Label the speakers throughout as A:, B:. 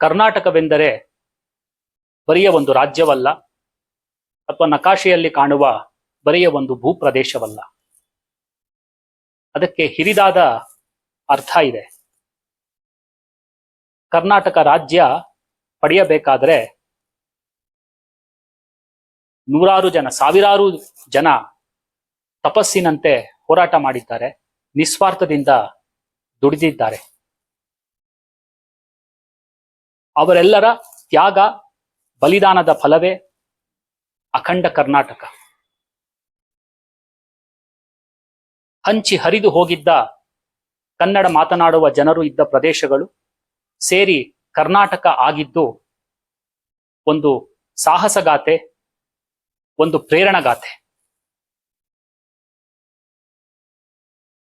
A: ಕರ್ನಾಟಕವೆಂದರೆ ಬರಿಯ ಒಂದು ರಾಜ್ಯವಲ್ಲ, ಅಥವಾ ನಕಾಶೆಯಲ್ಲಿ ಕಾಣುವ ಬರಿಯ ಒಂದು ಭೂಪ್ರದೇಶವಲ್ಲ. ಅದಕ್ಕೆ ಹಿರಿದಾದ ಅರ್ಥ ಇದೆ. ಕರ್ನಾಟಕ ರಾಜ್ಯ ಪಡೆಯಬೇಕಾದರೆ ನೂರಾರು ಜನ, ಸಾವಿರಾರು ಜನ ತಪಸ್ಸಿನಂತೆ ಹೋರಾಟ ಮಾಡಿದ್ದಾರೆ, ನಿಸ್ವಾರ್ಥದಿಂದ ದುಡಿದಿದ್ದಾರೆ. ಅವರೆಲ್ಲರ ತ್ಯಾಗ, ಬಲಿದಾನದ ಫಲವೇ ಅಖಂಡ ಕರ್ನಾಟಕ. ಹಂಚಿ ಹರಿದು ಹೋಗಿದ್ದ ಕನ್ನಡ ಮಾತನಾಡುವ ಜನರು ಇದ್ದ ಪ್ರದೇಶಗಳು ಸೇರಿ ಕರ್ನಾಟಕ ಆಗಿದ್ದು ಒಂದು ಸಾಹಸಗಾಥೆ, ಒಂದು ಪ್ರೇರಣಗಾಥೆ.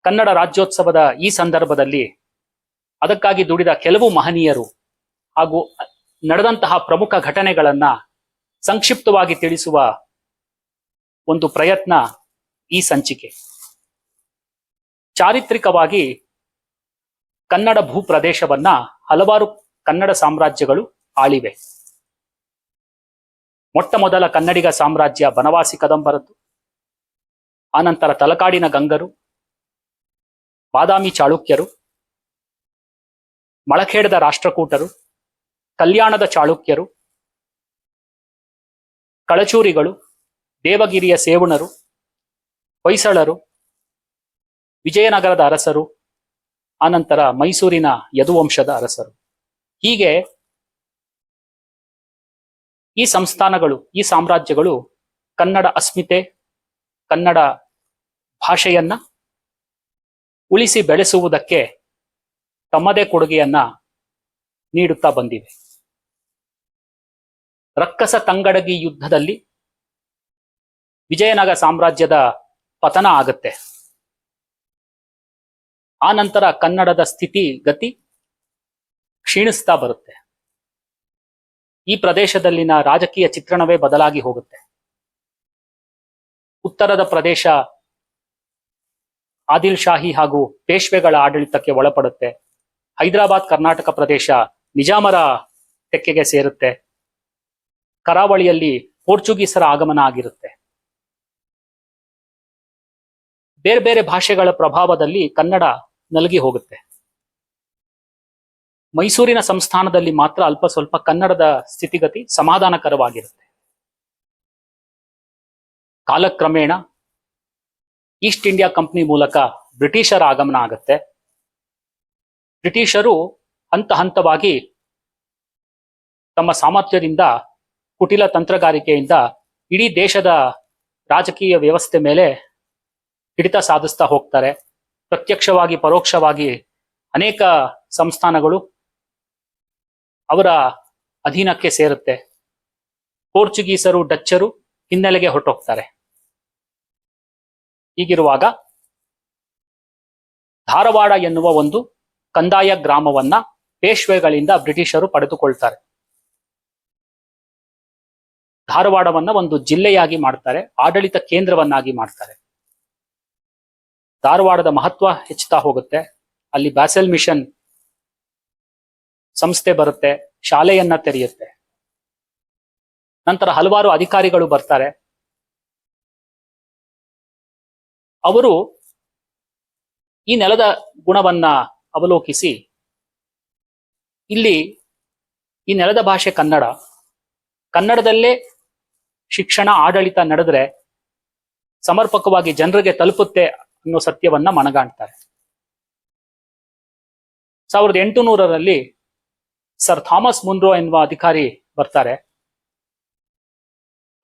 A: ಕನ್ನಡ ರಾಜ್ಯೋತ್ಸವದ ಈ ಸಂದರ್ಭದಲ್ಲಿ ಅದಕ್ಕಾಗಿ ದುಡಿದ ಕೆಲವು ಮಹನೀಯರು ಹಾಗೂ ನಡೆದಂತಹ ಪ್ರಮುಖ ಘಟನೆಗಳನ್ನ ಸಂಕ್ಷಿಪ್ತವಾಗಿ ತಿಳಿಸುವ ಒಂದು ಪ್ರಯತ್ನ ಈ ಸಂಚಿಕೆ. ಚಾರಿತ್ರಿಕವಾಗಿ ಕನ್ನಡ ಭೂಪ್ರದೇಶವನ್ನ ಹಲವಾರು ಕನ್ನಡ ಸಾಮ್ರಾಜ್ಯಗಳು ಆಳಿವೆ. ಮೊಟ್ಟ ಮೊದಲ ಕನ್ನಡಿಗ ಸಾಮ್ರಾಜ್ಯ ಬನವಾಸಿ ಕದಂಬರದ್ದು, ಆನಂತರ ತಲಕಾಡಿನ ಗಂಗರು, ಬಾದಾಮಿ ಚಾಳುಕ್ಯರು, ಮಳಖೇಡದ ರಾಷ್ಟ್ರಕೂಟರು ಕಲ್ಯಾಣದ ಚಾಳುಕ್ಯರು, ಕಳಚೂರಿಗಳು, ದೇವಗಿರಿಯ ಸೇವುಣರು, ಹೊಯ್ಸಳರು, ವಿಜಯನಗರದ ಅರಸರು, ಆನಂತರ ಮೈಸೂರಿನ ಯದುವಂಶದ ಅರಸರು. ಹೀಗೆ ಈ ಸಂಸ್ಥಾನಗಳು, ಈ ಸಾಮ್ರಾಜ್ಯಗಳು ಕನ್ನಡ ಅಸ್ಮಿತೆ, ಕನ್ನಡ ಭಾಷೆಯನ್ನ ಉಳಿಸಿ ಬೆಳೆಸುವುದಕ್ಕೆ ತಮ್ಮದೇ ಕೊಡುಗೆಯನ್ನ ನೀಡುತ್ತಾ ಬಂದಿವೆ. ರಕ್ಕಸ ತಂಗಡಗಿ ಯುದ್ಧದಲ್ಲಿ ವಿಜಯನಗರ ಸಾಮ್ರಾಜ್ಯದ ಪತನ ಆಗತ್ತೆ. ಆ ನಂತರ ಕನ್ನಡದ ಸ್ಥಿತಿ, ಗತಿ ಕ್ಷೀಣಿಸ್ತಾ ಬರುತ್ತೆ. ಈ ಪ್ರದೇಶದಲ್ಲಿನ ರಾಜಕೀಯ ಚಿತ್ರಣವೇ ಬದಲಾಗಿ ಹೋಗುತ್ತೆ. ಉತ್ತರದ ಪ್ರದೇಶ ಆದಿಲ್ ಶಾಹಿ ಹಾಗೂ ಪೇಶ್ವೆಗಳ ಆಡಳಿತಕ್ಕೆ ಒಳಪಡುತ್ತೆ. ಹೈದರಾಬಾದ್, ಕರ್ನಾಟಕ ಪ್ರದೇಶ ನಿಜಾಮರ ತೆಕ್ಕೆಗೆ ಸೇರುತ್ತೆ. ಕರಾವಳಿಯಲ್ಲಿ ಪೋರ್ಚುಗೀಸರ ಆಗಮನ ಆಗಿರುತ್ತೆ. ಬೇರೆ ಬೇರೆ ಭಾಷೆಗಳ ಪ್ರಭಾವದಲ್ಲಿ ಕನ್ನಡ ನಲಗಿ ಹೋಗುತ್ತೆ. ಮೈಸೂರಿನ ಸಂಸ್ಥಾನದಲ್ಲಿ ಮಾತ್ರ ಅಲ್ಪ ಸ್ವಲ್ಪ ಕನ್ನಡದ ಸ್ಥಿತಿಗತಿ ಸಮಾಧಾನಕರವಾಗಿರುತ್ತೆ. ಕಾಲಕ್ರಮೇಣ ಈಸ್ಟ್ ಇಂಡಿಯಾ ಕಂಪನಿ ಮೂಲಕ ಬ್ರಿಟಿಷರ ಆಗಮನ ಆಗುತ್ತೆ. ಬ್ರಿಟಿಷರು ಹಂತ ಹಂತವಾಗಿ ತಮ್ಮ ಸಾಮರ್ಥ್ಯದಿಂದ ಕುಟಿಲ ತಂತ್ರಗಾರಿಕೆಯಿಂದ ಇಡೀ ದೇಶದ ರಾಜಕೀಯ ವ್ಯವಸ್ಥೆ ಮೇಲೆ ಹಿಡಿತ ಸಾಧಿಸ್ತಾ ಹೋಗ್ತಾರೆ. ಪ್ರತ್ಯಕ್ಷವಾಗಿ, ಪರೋಕ್ಷವಾಗಿ ಅನೇಕ ಸಂಸ್ಥಾನಗಳು ಅವರ ಅಧೀನಕ್ಕೆ ಸೇರುತ್ತೆ. ಪೋರ್ಚುಗೀಸರು, ಡಚ್ಚರು ಹಿನ್ನೆಲೆಗೆ ಹೊರಟೋಗ್ತಾರೆ. ಹೀಗಿರುವಾಗ ಧಾರವಾಡ ಎನ್ನುವ ಒಂದು ಕಂದಾಯ ಗ್ರಾಮವನ್ನ ಪೇಶ್ವೆಗಳಿಂದ ಬ್ರಿಟಿಷರು ಪಡೆದುಕೊಳ್ತಾರೆ. ಧಾರವಾಡವನ್ನ ಒಂದು ಜಿಲ್ಲೆಯಾಗಿ ಮಾಡ್ತಾರೆ, ಆಡಳಿತ ಕೇಂದ್ರವನ್ನಾಗಿ ಮಾಡ್ತಾರೆ. ಧಾರವಾಡದ ಮಹತ್ವ ಹೆಚ್ಚುತ್ತಾ ಹೋಗುತ್ತೆ. ಅಲ್ಲಿ ಬ್ಯಾಸೆಲ್ ಮಿಷನ್ ಸಂಸ್ಥೆ ಬರುತ್ತೆ, ಶಾಲೆಯನ್ನ ತೆರೆಯುತ್ತೆ. ನಂತರ ಹಲವಾರು ಅಧಿಕಾರಿಗಳು ಬರ್ತಾರೆ. ಅವರು ಈ ನೆಲದ ಗುಣವನ್ನ ಅವಲೋಕಿಸಿ, ಇಲ್ಲಿ ಈ ನೆಲದ ಭಾಷೆ ಕನ್ನಡ. ಕನ್ನಡದಲ್ಲೇ ಶಿಕ್ಷಣ ಆಡಳಿತ ನಡೆದ್ರೆ ಸಮರ್ಪಕವಾಗಿ ಜನರಿಗೆ ತಲುಪುತ್ತೆ ಅನ್ನೋ ಸತ್ಯವನ್ನ ಮನಗಾಣ್ತಾರೆ. ಸಾವಿರದ ಎಂಟುನೂರರಲ್ಲಿ ಸರ್ ಥಾಮಸ್ ಮುನ್ರೋ ಎನ್ನುವ ಅಧಿಕಾರಿ ಬರ್ತಾರೆ.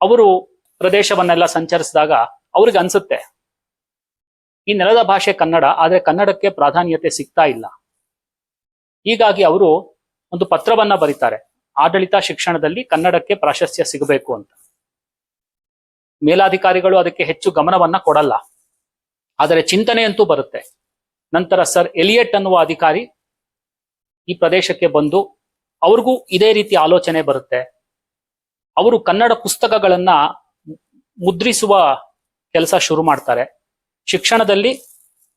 A: ಅವರು ಪ್ರದೇಶವನ್ನೆಲ್ಲ ಸಂಚರಿಸಿದಾಗ ಅವ್ರಿಗೆ ಅನ್ಸುತ್ತೆ, ಈ ನೆಲದ ಭಾಷೆ ಕನ್ನಡ, ಆದ್ರೆ ಕನ್ನಡಕ್ಕೆ ಪ್ರಾಧಾನ್ಯತೆ ಸಿಗ್ತಾ ಇಲ್ಲ. ಹೀಗಾಗಿ ಅವರು ಒಂದು ಪತ್ರವನ್ನ ಬರೀತಾರೆ, ಆಡಳಿತ ಶಿಕ್ಷಣದಲ್ಲಿ ಕನ್ನಡಕ್ಕೆ ಪ್ರಾಶಸ್ತ್ಯ ಸಿಗಬೇಕು ಅಂತ. ಮೇಲಾಧಿಕಾರಿಗಳು ಅದಕ್ಕೆ ಹೆಚ್ಚು ಗಮನವನ್ನ ಕೊಡಲ್ಲ. ಆದರೆ ಚಿಂತನೆ ಅಂತೂ ಬರುತ್ತೆ. ನಂತರ ಸರ್ ಎಲಿಯಟ್ ಅನ್ನುವ ಅಧಿಕಾರಿ ಈ ಪ್ರದೇಶಕ್ಕೆ ಬಂದು ಅವ್ರಿಗೂ ಇದೇ ರೀತಿ ಆಲೋಚನೆ ಬರುತ್ತೆ. ಅವರು ಕನ್ನಡ ಪುಸ್ತಕಗಳನ್ನ ಮುದ್ರಿಸುವ ಕೆಲಸ ಶುರು ಮಾಡ್ತಾರೆ. ಶಿಕ್ಷಣದಲ್ಲಿ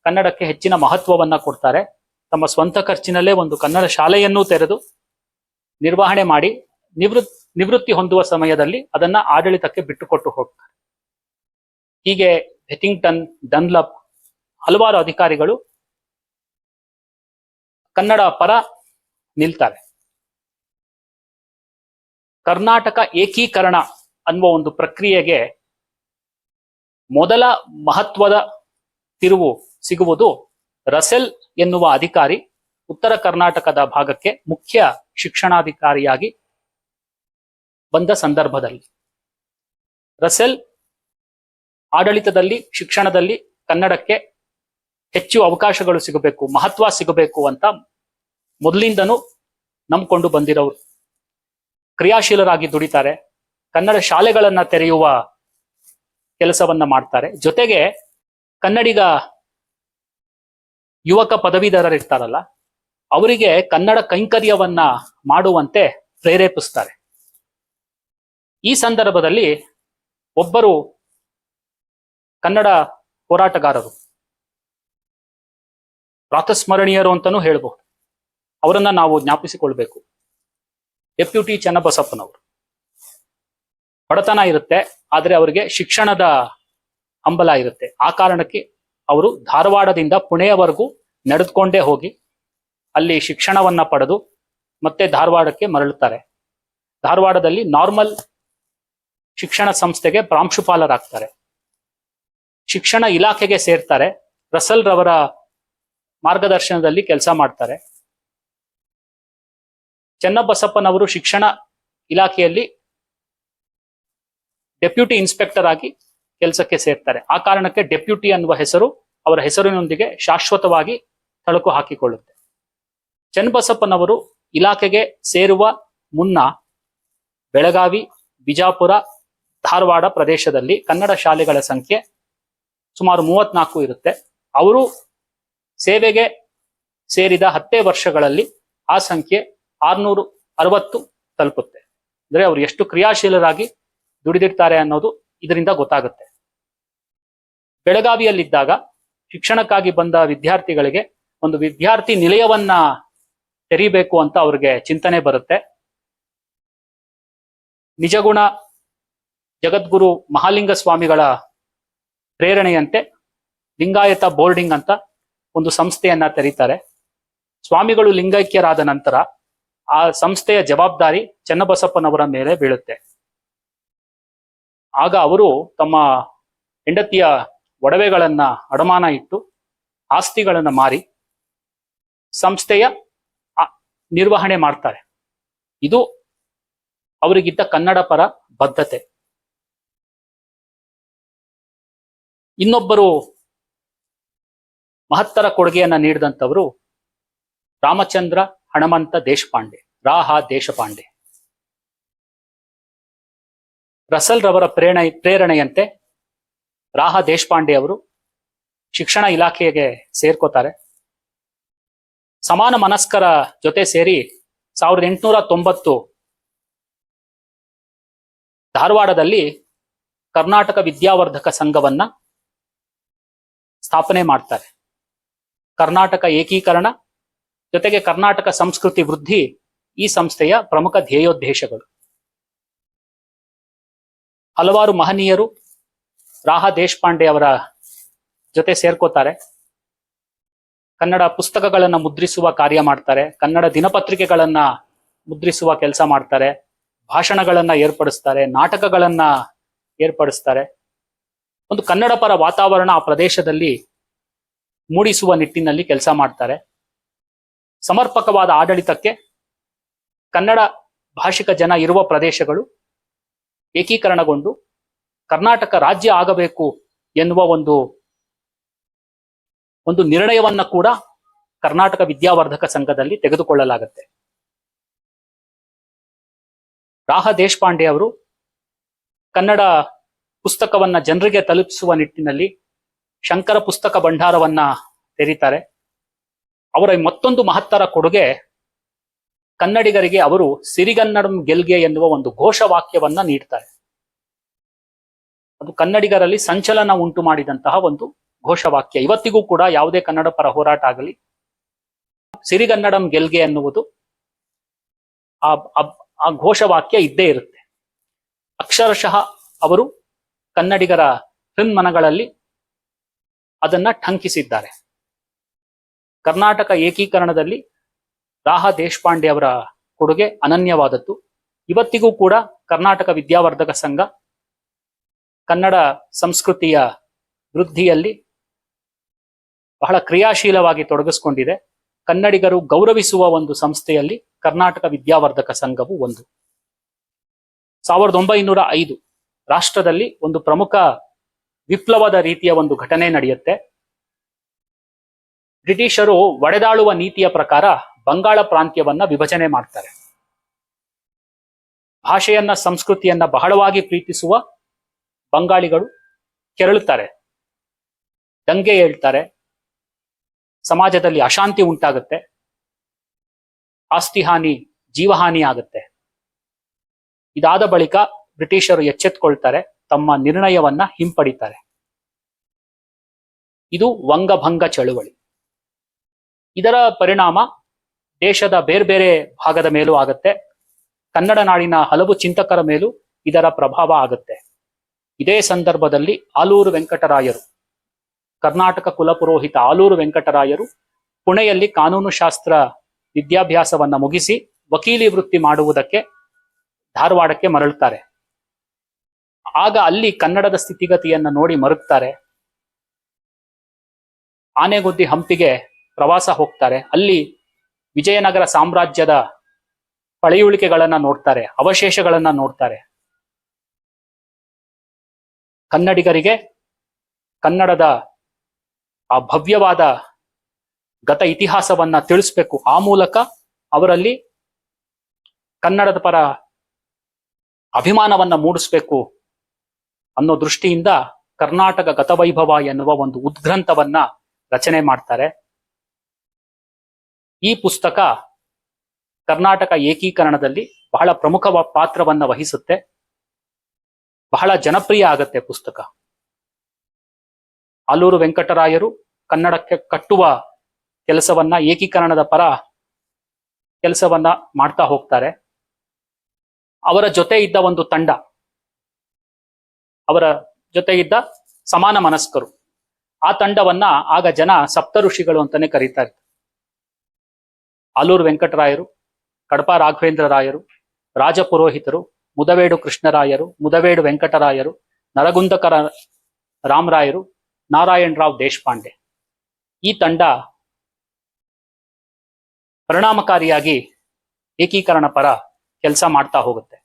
A: ಕನ್ನಡಕ್ಕೆ ಹೆಚ್ಚಿನ ಮಹತ್ವವನ್ನ ಕೊಡ್ತಾರೆ. ತಮ್ಮ ಸ್ವಂತ ಖರ್ಚಿನಲ್ಲೇ ಒಂದು ಕನ್ನಡ ಶಾಲೆಯನ್ನೂ ತೆರೆದು ನಿರ್ವಹಣೆ ಮಾಡಿ ನಿವೃತ್, ನಿವೃತ್ತಿ ಹೊಂದುವ ಸಮಯದಲ್ಲಿ ಅದನ್ನ ಆಡಳಿತಕ್ಕೆ ಬಿಟ್ಟುಕೊಟ್ಟು ಹೋಗ್ತಾರೆ. ಹೀಗೆ ಹೆಥಿಂಗ್ಟನ್ ಡನ್ಲಪ್ ಹಲವಾರು ಅಧಿಕಾರಿಗಳು ಕನ್ನಡ ಪರ ನಿಲ್ತಾರೆ. ಕರ್ನಾಟಕ ಏಕೀಕರಣ ಅನ್ನುವ ಒಂದು ಪ್ರಕ್ರಿಯೆಗೆ ಮೊದಲ ಮಹತ್ವದ ತಿರುವು ಸಿಗುವುದು ರಸೆಲ್ ಎನ್ನುವ ಅಧಿಕಾರಿ ಉತ್ತರ ಕರ್ನಾಟಕದ ಭಾಗಕ್ಕೆ ಮುಖ್ಯ ಶಿಕ್ಷಣಾಧಿಕಾರಿಯಾಗಿ ಬಂದ ಸಂದರ್ಭದಲ್ಲಿ. ರಸೆಲ್ ಆಡಳಿತದಲ್ಲಿ, ಶಿಕ್ಷಣದಲ್ಲಿ ಕನ್ನಡಕ್ಕೆ ಹೆಚ್ಚು ಅವಕಾಶಗಳು ಸಿಗಬೇಕು, ಮಹತ್ವ ಸಿಗಬೇಕು ಅಂತ ಮೊದಲಿಂದನೂ ನಂಬಿಕೊಂಡು ಬಂದಿರೋರು. ಕ್ರಿಯಾಶೀಲರಾಗಿ ದುಡಿತಾರೆ, ಕನ್ನಡ ಶಾಲೆಗಳನ್ನ ತೆರೆಯುವ ಕೆಲಸವನ್ನ ಮಾಡ್ತಾರೆ. ಜೊತೆಗೆ ಕನ್ನಡಿಗ ಯುವಕ ಪದವೀಧರರಿರ್ತಾರಲ್ಲ ಅವರಿಗೆ ಕನ್ನಡ ಕೈಂಕರ್ಯವನ್ನ ಮಾಡುವಂತೆ ಪ್ರೇರೇಪಿಸ್ತಾರೆ. ಈ ಸಂದರ್ಭದಲ್ಲಿ ಒಬ್ಬರು ಕನ್ನಡ ಹೋರಾಟಗಾರರು. ಪ್ರಾತಸ್ಮರಣೀಯರು ಅಂತಾನೂ ಹೇಳ್ಬಹುದು. ಅವರನ್ನ ನಾವು ಜ್ಞಾಪಿಸಿಕೊಳ್ಬೇಕು. ಡೆಪ್ಯೂಟಿ ಚನ್ನಬಸಪ್ಪನವರು. ಬಡತನ ಇರುತ್ತೆ, ಆದ್ರೆ ಅವರಿಗೆ ಶಿಕ್ಷಣದ ಹಂಬಲ ಇರುತ್ತೆ. ಆ ಕಾರಣಕ್ಕೆ ಅವರು ಧಾರವಾಡದಿಂದ ಪುಣೆಯವರೆಗೂ ನಡೆದುಕೊಂಡೇ ಹೋಗಿ, ಅಲ್ಲಿ ಶಿಕ್ಷಣವನ್ನ ಪಡೆದು, ಮತ್ತೆ ಧಾರವಾಡಕ್ಕೆ ಮರಳುತ್ತಾರೆ. ಧಾರವಾಡದಲ್ಲಿ ನಾರ್ಮಲ್ ಶಿಕ್ಷಣ ಸಂಸ್ಥೆಗೆ ಪ್ರಾಂಶುಪಾಲರಾಗ್ತಾರೆ. ಶಿಕ್ಷಣ ಇಲಾಖೆಗೆ ಸೇರ್ತಾರೆ. ರಸಲ್ ರವರ ಮಾರ್ಗದರ್ಶನದಲ್ಲಿ ಕೆಲಸ ಮಾಡ್ತಾರೆ. ಚನ್ನಬಸಪ್ಪನವರು ಶಿಕ್ಷಣ ಇಲಾಖೆಯಲ್ಲಿ ಡೆಪ್ಯೂಟಿ ಇನ್ಸ್ಪೆಕ್ಟರ್ ಆಗಿ ಕೆಲಸಕ್ಕೆ ಸೇರ್ತಾರೆ. ಆ ಕಾರಣಕ್ಕೆ ಡೆಪ್ಯೂಟಿ ಅನ್ನುವ ಹೆಸರು ಅವರ ಹೆಸರಿನೊಂದಿಗೆ ಶಾಶ್ವತವಾಗಿ ತಳಕು ಹಾಕಿಕೊಳ್ಳುತ್ತೆ. ಚನ್ನಬಸಪ್ಪನವರು ಇಲಾಖೆಗೆ ಸೇರುವ ಮುನ್ನ ಬೆಳಗಾವಿ, ಬಿಜಾಪುರ, ಧಾರವಾಡ ಪ್ರದೇಶದಲ್ಲಿ ಕನ್ನಡ ಶಾಲೆಗಳ ಸಂಖ್ಯೆ ಸುಮಾರು ಮೂವತ್ನಾಲ್ಕು ಇರುತ್ತೆ. ಅವರು ಸೇವೆಗೆ ಸೇರಿದ ಹತ್ತೇ ವರ್ಷಗಳಲ್ಲಿ ಆ ಸಂಖ್ಯೆ ಆರ್ನೂರು ಅರವತ್ತು ತಲುಪುತ್ತೆ. ಅಂದ್ರೆ ಅವರು ಎಷ್ಟು ಕ್ರಿಯಾಶೀಲರಾಗಿ ದುಡಿದಿರ್ತಾರೆ ಅನ್ನೋದು ಇದರಿಂದ ಗೊತ್ತಾಗುತ್ತೆ. ಬೆಳಗಾವಿಯಲ್ಲಿದ್ದಾಗ ಶಿಕ್ಷಣಕ್ಕಾಗಿ ಬಂದ ವಿದ್ಯಾರ್ಥಿಗಳಿಗೆ ಒಂದು ವಿದ್ಯಾರ್ಥಿ ನಿಲಯವನ್ನ ತೆರೀಬೇಕು ಅಂತ ಅವ್ರಿಗೆ ಚಿಂತನೆ ಬರುತ್ತೆ. ನಿಜಗುಣ ಜಗದ್ಗುರು ಮಹಾಲಿಂಗ ಸ್ವಾಮಿಗಳ ಪ್ರೇರಣೆಯಂತೆ ಲಿಂಗಾಯತ ಬೋರ್ಡಿಂಗ್ ಅಂತ ಒಂದು ಸಂಸ್ಥೆಯನ್ನ ತೆರೀತಾರೆ. ಸ್ವಾಮಿಗಳು ಲಿಂಗೈಕ್ಯರಾದ ನಂತರ ಆ ಸಂಸ್ಥೆಯ ಜವಾಬ್ದಾರಿ ಚನ್ನಬಸಪ್ಪನವರ ಮೇಲೆ ಬೀಳುತ್ತೆ. ಆಗ ಅವರು ತಮ್ಮ ಹೆಂಡತಿಯ ಒಡವೆಗಳನ್ನ ಅಡಮಾನ ಇಟ್ಟು ಆಸ್ತಿಗಳನ್ನ ಮಾರಿ ಸಂಸ್ಥೆಯ ನಿರ್ವಹಣೆ ಮಾಡ್ತಾರೆ. ಇದು ಅವರಿಗಿದ್ದ ಕನ್ನಡ ಪರ ಬದ್ಧತೆ. ಇನ್ನೊಬ್ಬರು ಮಹತ್ತರ ಕೊಡುಗೆಯನ್ನ ನೀಡಿದಂಥವರು ರಾಮಚಂದ್ರ ಹಣಮಂತ ದೇಶಪಾಂಡೆ ರಾಹ ದೇಶಪಾಂಡೆ. ರಸಲ್ ರವರ ಪ್ರೇರಣೆ, ಪ್ರೇರಣೆಯಂತೆ ರಾಹ ದೇಶಪಾಂಡೆ ಅವರು ಶಿಕ್ಷಣ ಇಲಾಖೆಗೆ ಸೇರ್ಕೋತಾರೆ. ಸಮಾನ ಮನಸ್ಕರ ಜೊತೆ ಸೇರಿ ಸಾವಿರದ ಎಂಟುನೂರ ತೊಂಬತ್ತು ಧಾರವಾಡದಲ್ಲಿ ಕರ್ನಾಟಕ ವಿದ್ಯಾವರ್ಧಕ ಸಂಘವನ್ನ ಸ್ಥಾಪನೆ ಮಾಡ್ತಾರೆ. ಕರ್ನಾಟಕ ಏಕೀಕರಣ, ಜೊತೆಗೆ ಕರ್ನಾಟಕ ಸಂಸ್ಕೃತಿ ವೃದ್ಧಿ ಈ ಸಂಸ್ಥೆಯ ಪ್ರಮುಖ ಧ್ಯೇಯೋದ್ದೇಶಗಳು. ಹಲವಾರು ಮಹನೀಯರು ರಾಹ ದೇಶಪಾಂಡೆ ಅವರ ಜೊತೆ ಸೇರ್ಕೋತಾರೆ. ಕನ್ನಡ ಪುಸ್ತಕಗಳನ್ನ ಮುದ್ರಿಸುವ ಕಾರ್ಯ ಮಾಡ್ತಾರೆ. ಕನ್ನಡ ದಿನಪತ್ರಿಕೆಗಳನ್ನ ಮುದ್ರಿಸುವ ಕೆಲಸ ಮಾಡ್ತಾರೆ. ಭಾಷಣಗಳನ್ನ ಏರ್ಪಡಿಸ್ತಾರೆ. ನಾಟಕಗಳನ್ನ ಏರ್ಪಡಿಸ್ತಾರೆ. ಒಂದು ಕನ್ನಡ ಪರ ವಾತಾವರಣ ಆ ಪ್ರದೇಶದಲ್ಲಿ ಮೂಡಿಸುವ ನಿಟ್ಟಿನಲ್ಲಿ ಕೆಲಸ ಮಾಡ್ತಾರೆ. ಸಮರ್ಪಕವಾದ ಆಡಳಿತಕ್ಕೆ ಕನ್ನಡ ಭಾಷಿಕ ಜನ ಇರುವ ಪ್ರದೇಶಗಳು ಏಕೀಕರಣಗೊಂಡು ಕರ್ನಾಟಕ ರಾಜ್ಯ ಆಗಬೇಕು ಎನ್ನುವ ಒಂದು ಒಂದು ನಿರ್ಣಯವನ್ನ ಕೂಡ ಕರ್ನಾಟಕ ವಿದ್ಯಾವರ್ಧಕ ಸಂಘದಲ್ಲಿ ತೆಗೆದುಕೊಳ್ಳಲಾಗುತ್ತೆ. ರಾಹ ದೇಶಪಾಂಡೆ ಅವರು ಕನ್ನಡ ಪುಸ್ತಕವನ್ನ ಜನರಿಗೆ ತಲುಪಿಸುವ ನಿಟ್ಟಿನಲ್ಲಿ ಶಂಕರ ಪುಸ್ತಕ ಭಂಡಾರವನ್ನ ತೆರೀತಾರೆ. ಅವರ ಮತ್ತೊಂದು ಮಹತ್ತರ ಕೊಡುಗೆ ಕನ್ನಡಿಗರಿಗೆ ಅವರು ಸಿರಿಗನ್ನಡಂ ಗೆಲ್ಗೆ ಎನ್ನುವ ಒಂದು ಘೋಷವಾಕ್ಯವನ್ನ ನೀಡ್ತಾರೆ. ಅದು ಕನ್ನಡಿಗರಲ್ಲಿ ಸಂಚಲನ ಉಂಟು ಮಾಡಿದಂತಹ ಒಂದು ಘೋಷವಾಕ್ಯ. ಇವತ್ತಿಗೂ ಕೂಡ ಯಾವುದೇ ಕನ್ನಡ ಪರ ಹೋರಾಟ ಆಗಲಿ, ಸಿರಿಗನ್ನಡಂ ಗೆಲ್ಗೆ ಆ- ಆ ಘೋಷವಾಕ್ಯ ಇದ್ದೇ ಇರುತ್ತೆ. ಅಕ್ಷರಶಃ ಅವರು ಕನ್ನಡಿಗರ ಹೃನ್ಮನಗಳಲ್ಲಿ ಅದನ್ನ ಠಂಕಿಸಿದ್ದಾರೆ. ಕರ್ನಾಟಕ ಏಕೀಕರಣದಲ್ಲಿ ರಾಹ ದೇಶಪಾಂಡೆ ಅವರ ಕೊಡುಗೆ ಅನನ್ಯವಾದದ್ದು. ಇವತ್ತಿಗೂ ಕೂಡ ಕರ್ನಾಟಕ ವಿದ್ಯಾವರ್ಧಕ ಸಂಘ ಕನ್ನಡ ಸಂಸ್ಕೃತಿಯ ವೃದ್ಧಿಯಲ್ಲಿ ಬಹಳ ಕ್ರಿಯಾಶೀಲವಾಗಿ ತೊಡಗಿಸಿಕೊಂಡಿದೆ. ಕನ್ನಡಿಗರು ಗೌರವಿಸುವ ಒಂದು ಸಂಸ್ಥೆಯಲ್ಲಿ ಕರ್ನಾಟಕ ವಿದ್ಯಾವರ್ಧಕ ಸಂಘವು ಒಂದು. ಸಾವಿರದ ಒಂಬೈನೂರ ಐದು ರಾಷ್ಟ್ರದಲ್ಲಿ ಒಂದು ಪ್ರಮುಖ ವಿಪ್ಲವದ ರೀತಿಯ ಒಂದು ಘಟನೆ ನಡೆಯುತ್ತೆ. ಬ್ರಿಟಿಷರು ಒಡೆದಾಳುವ ನೀತಿಯ ಪ್ರಕಾರ ಬಂಗಾಳ ಪ್ರಾಂತ್ಯವನ್ನ ವಿಭಜನೆ ಮಾಡ್ತಾರೆ. ಭಾಷೆಯನ್ನ, ಸಂಸ್ಕೃತಿಯನ್ನ ಬಹಳವಾಗಿ ಪ್ರೀತಿಸುವ ಬಂಗಾಳಿಗಳು ಕೆರಳುತ್ತಾರೆ. ದಂಗೆ ಹೇಳ್ತಾರೆ. ಸಮಾಜದಲ್ಲಿ ಅಶಾಂತಿ ಉಂಟಾಗುತ್ತೆ. ಆಸ್ತಿ ಹಾನಿ ಜೀವಹಾನಿ ಆಗುತ್ತೆ. ಇದಾದ ಬಳಿಕ ಬ್ರಿಟಿಷರು ಎಚ್ಚೆತ್ಕೊಳ್ತಾರೆ, ತಮ್ಮ ನಿರ್ಣಯವನ್ನ ಹಿಂಪಡಿತಾರೆ. ಇದು ವಂಗಭಂಗ ಚಳುವಳಿ. ಇದರ ಪರಿಣಾಮ ದೇಶದ ಬೇರೆ ಬೇರೆ ಭಾಗದ ಮೇಲೂ ಆಗತ್ತೆ. ಕನ್ನಡ ನಾಡಿನ ಹಲವು ಚಿಂತಕರ ಮೇಲೂ ಇದರ ಪ್ರಭಾವ ಆಗುತ್ತೆ. ಇದೇ ಸಂದರ್ಭದಲ್ಲಿ ಆಲೂರು ವೆಂಕಟರಾಯರು, ಕರ್ನಾಟಕ ಕುಲಪುರೋಹಿತ ಆಲೂರು ವೆಂಕಟರಾಯರು ಪುಣೆಯಲ್ಲಿ ಕಾನೂನು ಶಾಸ್ತ್ರ ವಿದ್ಯಾಭ್ಯಾಸವನ್ನ ಮುಗಿಸಿ ವಕೀಲಿ ವೃತ್ತಿ ಮಾಡುವುದಕ್ಕೆ ಧಾರವಾಡಕ್ಕೆ ಮರಳುತ್ತಾರೆ. ಆಗ ಅಲ್ಲಿ ಕನ್ನಡದ ಸ್ಥಿತಿಗತಿಯನ್ನ ನೋಡಿ ಮರುಗ್ತಾರೆ. ಆನೆಗುದ್ದಿ ಹಂಪಿಗೆ ಪ್ರವಾಸ ಹೋಗ್ತಾರೆ. ಅಲ್ಲಿ ವಿಜಯನಗರ ಸಾಮ್ರಾಜ್ಯದ ಪಳೆಯುಳಿಕೆಗಳನ್ನ ನೋಡ್ತಾರೆ, ಅವಶೇಷಗಳನ್ನ ನೋಡ್ತಾರೆ. ಕನ್ನಡಿಗರಿಗೆ ಕನ್ನಡದ ಆ ಭವ್ಯವಾದ ಗತ ಇತಿಹಾಸವನ್ನ ತಿಳಿಸ್ಬೇಕು. ಆ ಮೂಲಕ ಅವರಲ್ಲಿ ಕನ್ನಡದ ಪರ ಅಭಿಮಾನವನ್ನ ಮೂಡಿಸ್ಬೇಕು. ಅನ್ನೋ ದೃಷ್ಟಿಯಿಂದ ಕರ್ನಾಟಕ ಗತವೈಭವ ಎನ್ನುವ ಒಂದು ಉದ್ಗ್ರಂಥವನ್ನ ರಚನೆ ಮಾಡ್ತಾರೆ. ಈ ಪುಸ್ತಕ ಕರ್ನಾಟಕ ಏಕೀಕರಣದಲ್ಲಿ ಬಹಳ ಪ್ರಮುಖ ಪಾತ್ರವನ್ನ ವಹಿಸುತ್ತೆ. ಬಹಳ ಜನಪ್ರಿಯ ಆಗತ್ತೆ ಪುಸ್ತಕ. ಆಲೂರು ವೆಂಕಟರಾಯರು ಕನ್ನಡಕ್ಕೆ ಕಟ್ಟುವ ಕೆಲಸವನ್ನ ಏಕೀಕರಣದ ಪರ ಕೆಲಸವನ್ನ ಮಾಡ್ತಾ ಹೋಗ್ತಾರೆ. ಅವರ ಜೊತೆ ಇದ್ದ ಒಂದು ತಂಡ ಅವರ ಜೊತೆ ಇದ್ದ ಸಮಾನ ಮನಸ್ಕರು. ಆ ತಂಡವನ್ನ ಆಗ ಜನ ಸಪ್ತ ಋಷಿಗಳು ಅಂತಾನೆ ಕರೀತಾರೆ ಆಲೂರು ವೆಂಕಟರಾಯರು, ಕಡಪ ರಾಘವೇಂದ್ರ ರಾಯರು ರಾಜಪುರೋಹಿತರು ಮುದವೇಡು ಕೃಷ್ಣರಾಯರು, ಮುದವೇಡು ವೆಂಕಟರಾಯರು, ನರಗುಂದಕರ ರಾಮರಾಯರು ನಾರಾಯಣರಾವ್ ದೇಶಪಾಂಡೆ. ಈ ತಂಡ ಪರಿಣಾಮಕಾರಿಯಾಗಿ ಏಕೀಕರಣ ಪರ ಕೆಲಸ ಮಾಡ್ತಾ ಹೋಗುತ್ತೆ.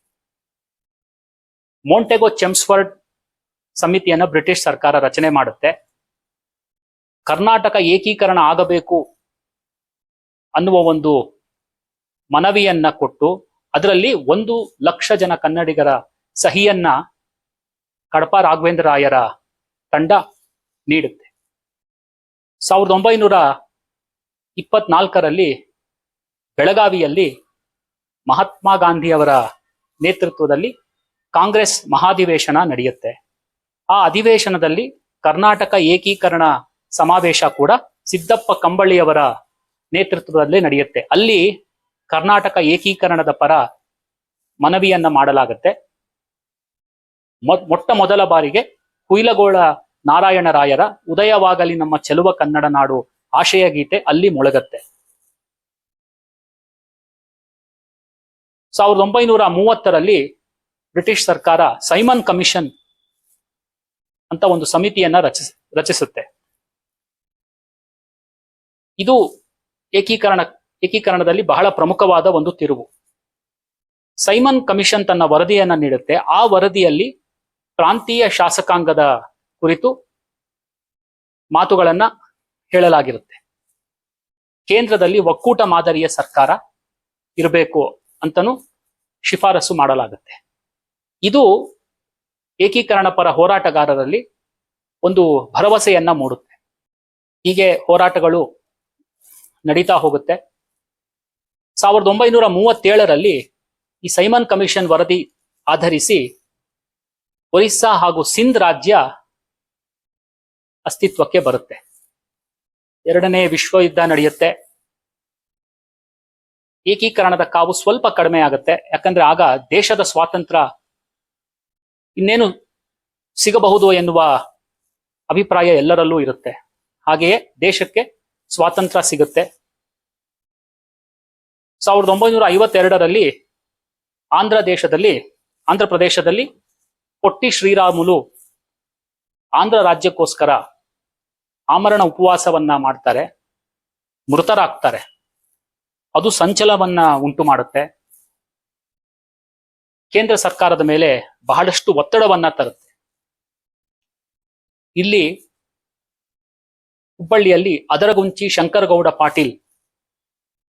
A: ಮೋಂಟೆಗೋ ಚೆಮ್ಸ್ಫರ್ಡ್ ಸಮಿತಿಯನ್ನ ಬ್ರಿಟಿಷ್ ಸರ್ಕಾರ ರಚನೆ ಮಾಡುತ್ತೆ. ಕರ್ನಾಟಕ ಏಕೀಕರಣ ಆಗಬೇಕು ಅನ್ನುವ ಒಂದು ಮನವಿಯನ್ನ ಕೊಟ್ಟು ಅದರಲ್ಲಿ ಒಂದು ಲಕ್ಷ ಜನ ಕನ್ನಡಿಗರ ಸಹಿಯನ್ನ ಕಡಪ ರಾಘವೇಂದ್ರ ರಾಯರ ತಂಡ ನೀಡುತ್ತೆ. ಸಾವಿರದ ಒಂಬೈನೂರ ಇಪ್ಪತ್ನಾಲ್ಕರಲ್ಲಿ ಬೆಳಗಾವಿಯಲ್ಲಿ ಮಹಾತ್ಮ ಗಾಂಧಿಯವರ ನೇತೃತ್ವದಲ್ಲಿ ಕಾಂಗ್ರೆಸ್ ಮಹಾಧಿವೇಶನ ನಡೆಯುತ್ತೆ. ಆ ಅಧಿವೇಶನದಲ್ಲಿ ಕರ್ನಾಟಕ ಏಕೀಕರಣ ಸಮಾವೇಶ ಕೂಡ ಸಿದ್ದಪ್ಪ ಕಂಬಳಿಯವರ ನೇತೃತ್ವದಲ್ಲೇ ನಡೆಯುತ್ತೆ. ಅಲ್ಲಿ ಕರ್ನಾಟಕ ಏಕೀಕರಣದ ಪರ ಮನವಿಯನ್ನ ಮಾಡಲಾಗುತ್ತೆ. ಮೊಟ್ಟ ಮೊದಲ ಬಾರಿಗೆ ಕುಯಿಲಗೋಳ ನಾರಾಯಣರಾಯರ ಉದಯವಾಗಲಿ ನಮ್ಮ ಚೆಲುವ ಕನ್ನಡ ನಾಡು ಆಶಯ ಗೀತೆ ಅಲ್ಲಿ ಮೊಳಗತ್ತೆ. ಸಾವಿರದ ಒಂಬೈನೂರ ಮೂವತ್ತರಲ್ಲಿ ಬ್ರಿಟಿಷ್ ಸರ್ಕಾರ ಸೈಮನ್ ಕಮಿಷನ್ ಅಂತ ಒಂದು ಸಮಿತಿಯನ್ನ ರಚಿಸ, ರಚಿಸುತ್ತೆ. ಇದು ಏಕೀಕರಣ, ಏಕೀಕರಣದಲ್ಲಿ ಬಹಳ ಪ್ರಮುಖವಾದ ಒಂದು ತಿರುವು. ಸೈಮನ್ ಕಮಿಷನ್ ತನ್ನ ವರದಿಯನ್ನ ನೀಡುತ್ತೆ. ಆ ವರದಿಯಲ್ಲಿ ಪ್ರಾಂತೀಯ ಶಾಸಕಾಂಗದ ಕುರಿತು ಮಾತುಗಳನ್ನ ಹೇಳಲಾಗಿರುತ್ತೆ. ಕೇಂದ್ರದಲ್ಲಿ ಒಕ್ಕೂಟ ಮಾದರಿಯ ಸರ್ಕಾರ ಇರಬೇಕು ಅಂತನೂ ಶಿಫಾರಸು ಮಾಡಲಾಗುತ್ತೆ. ಇದು ಏಕೀಕರಣ ಪರ ಹೋರಾಟಗಾರರಲ್ಲಿ ಒಂದು ಭರವಸೆಯನ್ನ ಮೂಡುತ್ತೆ. ಹೀಗೆ ಹೋರಾಟಗಳು ನಡೀತಾ ಹೋಗುತ್ತೆ. ಸಾವಿರದ ಒಂಬೈನೂರ ಮೂವತ್ತೇಳರಲ್ಲಿ ಈ ಸೈಮನ್ ಕಮಿಷನ್ ವರದಿ ಆಧರಿಸಿ ಒರಿಸ್ಸಾ ಹಾಗೂ ಸಿಂಧ್ ರಾಜ್ಯ ಅಸ್ತಿತ್ವಕ್ಕೆ ಬರುತ್ತೆ. ಎರಡನೇ ವಿಶ್ವ ಯುದ್ಧ ನಡೆಯುತ್ತೆ. ಏಕೀಕರಣದ ಕಾವು ಸ್ವಲ್ಪ ಕಡಿಮೆ ಆಗುತ್ತೆ. ಯಾಕಂದ್ರೆ ಆಗ ದೇಶದ ಸ್ವಾತಂತ್ರ್ಯ ಇನ್ನೇನು ಸಿಗಬಹುದು ಎನ್ನುವ ಅಭಿಪ್ರಾಯ ಎಲ್ಲರಲ್ಲೂ ಇರುತ್ತೆ. ಹಾಗೆಯೇ ದೇಶಕ್ಕೆ ಸ್ವಾತಂತ್ರ್ಯ ಸಿಗುತ್ತೆ. ಸಾವಿರದ ಒಂಬೈನೂರ ಐವತ್ತೆರಡರಲ್ಲಿ ಆಂಧ್ರ ದೇಶದಲ್ಲಿ, ಆಂಧ್ರ ಪ್ರದೇಶದಲ್ಲಿ ಪೊಟ್ಟಿ ಶ್ರೀರಾಮುಲು ಆಂಧ್ರ ರಾಜ್ಯಕ್ಕೋಸ್ಕರ ಆಮರಣ ಉಪವಾಸವನ್ನ ಮಾಡ್ತಾರೆ. ಮೃತರಾಗ್ತಾರೆ. ಅದು ಸಂಚಲವನ್ನ ಉಂಟು ಮಾಡುತ್ತೆ ಕೇಂದ್ರ ಸರ್ಕಾರದ ಮೇಲೆ ಬಹಳಷ್ಟು ಒತ್ತಡವನ್ನ ತರುತ್ತೆ. ಇಲ್ಲಿ ಹುಬ್ಬಳ್ಳಿಯಲ್ಲಿ ಅದರಗುಂಚಿ ಶಂಕರಗೌಡ ಪಾಟೀಲ್,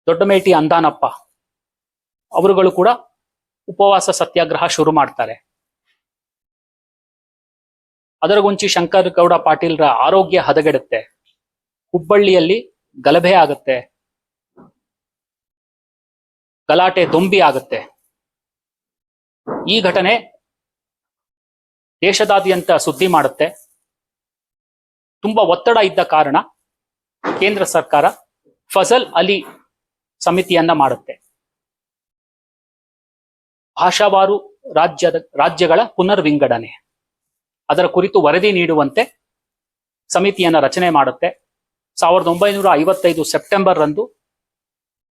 A: ದೊಡ್ಡಮೇಟಿ ಅಂದಾನಪ್ಪ ಅವರುಗಳು ಕೂಡ ಉಪವಾಸ ಸತ್ಯಾಗ್ರಹ ಶುರು ಮಾಡ್ತಾರೆ. ಅದರಗುಂಚಿ ಶಂಕರಗೌಡ ಪಾಟೀಲ್ರ ಆರೋಗ್ಯ ಹದಗೆಡುತ್ತೆ. ಹುಬ್ಬಳ್ಳಿಯಲ್ಲಿ ಗಲಭೆ ಆಗುತ್ತೆ. ಗಲಾಟೆ ದೊಂಬಿ ಆಗುತ್ತೆ. ಈ ಘಟನೆ ದೇಶದಾದ್ಯಂತ ಸುದ್ದಿ ಮಾಡುತ್ತೆ. ತುಂಬಾ ಒತ್ತಡ ಇದ್ದ ಕಾರಣ ಕೇಂದ್ರ ಸರ್ಕಾರ ಫಜಲ್ ಅಲಿ ಸಮಿತಿಯನ್ನ ಮಾಡುತ್ತೆ. ಭಾಷಾವಾರು ರಾಜ್ಯದ ರಾಜ್ಯಗಳ ಪುನರ್ವಿಂಗಡಣೆ ಅದರ ಕುರಿತು ವರದಿ ನೀಡುವಂತೆ ಸಮಿತಿಯನ್ನ ರಚನೆ ಮಾಡುತ್ತೆ. ಸಾವಿರದ ಒಂಬೈನೂರ ಐವತ್ತೈದು ಸೆಪ್ಟೆಂಬರ್ ರಂದು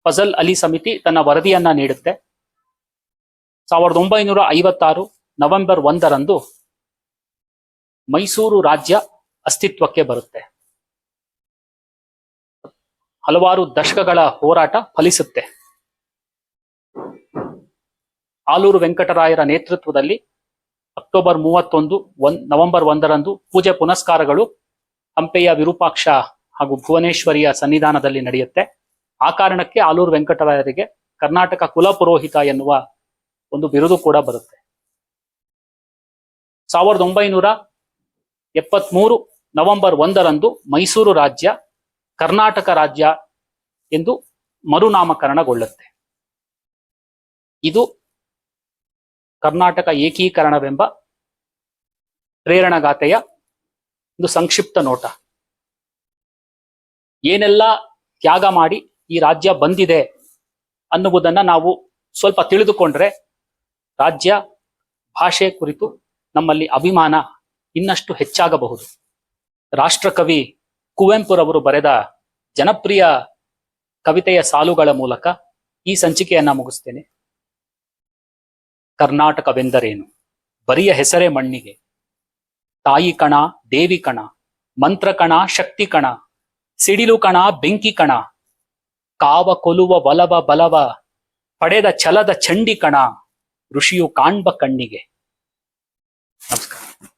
A: ಫಜಲ್ ಅಲಿ ಸಮಿತಿ ತನ್ನ ವರದಿಯನ್ನ ನೀಡುತ್ತೆ. ಸಾವಿರದ ಒಂಬೈನೂರ ಐವತ್ತಾರು ನವೆಂಬರ್ ಒಂದರಂದು ಮೈಸೂರು ರಾಜ್ಯ ಅಸ್ತಿತ್ವಕ್ಕೆ ಬರುತ್ತೆ. ಹಲವಾರು ದಶಕಗಳ ಹೋರಾಟ ಫಲಿಸುತ್ತೆ. ಆಲೂರು ವೆಂಕಟರಾಯರ ನೇತೃತ್ವದಲ್ಲಿ ಅಕ್ಟೋಬರ್ ಮೂವತ್ತೊಂದು ಒನ್, ನವೆಂಬರ್ ಒಂದರಂದು ಪೂಜೆ ಪುನಸ್ಕಾರಗಳು ಹಂಪೆಯ ವಿರೂಪಾಕ್ಷ ಹಾಗೂ ಭುವನೇಶ್ವರಿಯ ಸನ್ನಿಧಾನದಲ್ಲಿ ನಡೆಯುತ್ತೆ. ಆ ಕಾರಣಕ್ಕೆ ಆಲೂರು ವೆಂಕಟರಾಯರಿಗೆ ಕರ್ನಾಟಕ ಕುಲ ಪುರೋಹಿತ ಎನ್ನುವ ಒಂದು ಬಿರುದು ಕೂಡ ಬರುತ್ತೆ. ಸಾವಿರದ ಒಂಬೈನೂರ ಎಪ್ಪತ್ಮೂರು ನವೆಂಬರ್ ಒಂದರಂದು ಮೈಸೂರು ರಾಜ್ಯ ಕರ್ನಾಟಕ ರಾಜ್ಯ ಎಂದು ಮರುನಾಮಕರಣಗೊಳ್ಳುತ್ತೆ. ಇದು ಕರ್ನಾಟಕ ಏಕೀಕರಣವೆಂಬ ಪ್ರೇರಣಗಾಥೆಯ ಒಂದು ಸಂಕ್ಷಿಪ್ತ ನೋಟ. ಏನೆಲ್ಲ ತ್ಯಾಗ ಮಾಡಿ ಈ ರಾಜ್ಯ ಬಂದಿದೆ ಅನ್ನುವುದನ್ನ ನಾವು ಸ್ವಲ್ಪ ತಿಳಿದುಕೊಂಡ್ರೆ ರಾಜ್ಯ ಭಾಷೆ ಕುರಿತು ನಮ್ಮಲ್ಲಿ ಅಭಿಮಾನ ಇನ್ನಷ್ಟು ಹೆಚ್ಚಾಗಬಹುದು. ರಾಷ್ಟ್ರಕವಿ ಕುವೆಂಪುರವರು ಬರೆದ ಜನಪ್ರಿಯ ಕವಿತೆಯ ಸಾಲುಗಳ ಮೂಲಕ ಈ ಸಂಚಿಕೆಯನ್ನ ಮುಗಿಸ್ತೇನೆ. ಕರ್ನಾಟಕವೆಂದರೇನು? ಬರಿಯ ಹೆಸರೇ ಮಣ್ಣಿಗೆ. ತಾಯಿ ಕಣ, ದೇವಿ ಕಣ, ಮಂತ್ರ ಕಣ, ಶಕ್ತಿ ಕಣ, ಸಿಡಿಲು ಕಣ, ಬೆಂಕಿ ಕಣ, ಕಾವ ಕೊಲುವ ಬಲವ ಬಲವ, ಪಡೆದ ಛಲದ ಚಂಡಿ ಕಣ ಋಷಿಯು ಕಾಣ್ಬ ಕಣ್ಣಿಗೆ. ನಮಸ್ಕಾರ.